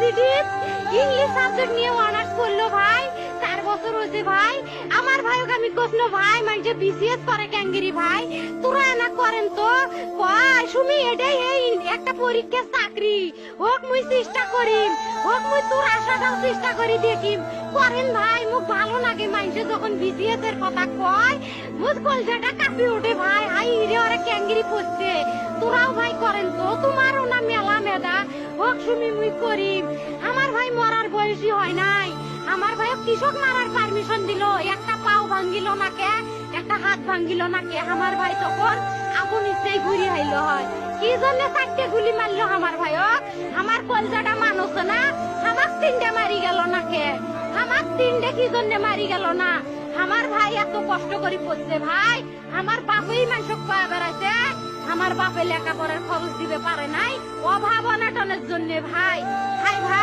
রুকিয়া English subject নিয়ে honours করল ভাই, চার বছর হয়েছে ভাই। আমার ভাইকে আমি কৃষ্ণ ভাই মানে বিসিএস করে ক্যাঙ্গিরি ভাই। তোরা না করেন তো? কয়, সুমি, এটাই এই একটা পরীক্ষা চাকরি। হোক মুই চেষ্টা করিম, হোক মুই তোর আশাটাও চেষ্টা করি দেখিম। করেন ভাই, মুখ ভালো লাগে মানুষে যখন বিসিএস এর কথা কয়, মুখ কলজাটা কাঁপি ওঠে ভাই। হাই রে ওরা ক্যাঙ্গিরি পড়ছে। তোরাও ভাই করেন তো? তোমারও না মেলা মেধা। হোক সুমি মুই করিম। আমার ভাই মরার বয়সী হয় নাই। আমার ভাই কৃষক মারার পারমিশন দিল। একটা পাও ভাঙ্গিল নাকে একটা হাত ভাঙ্গিল নাকে আমার ভাই তখন আগুন ইচ্ছেই ঘুরি আইলো হয়। কি জন্য চারটে গুলি মারলো আমার ভাই আমার কলজাটা মানুষ না? আমার তিনটে মারি গেল নাকে আমার তিনটে কি জন্য মারি গেল না? আমার ভাই এত কষ্ট করে পড়ছে ভাই। আমার বাপেই মানুষ পাওয়া বেড়াইছে। আমার বাপে লেখাপড়ার খরচ দিতে পারে নাই। অভাব অনাটনের জন্য ভাই। ভাই।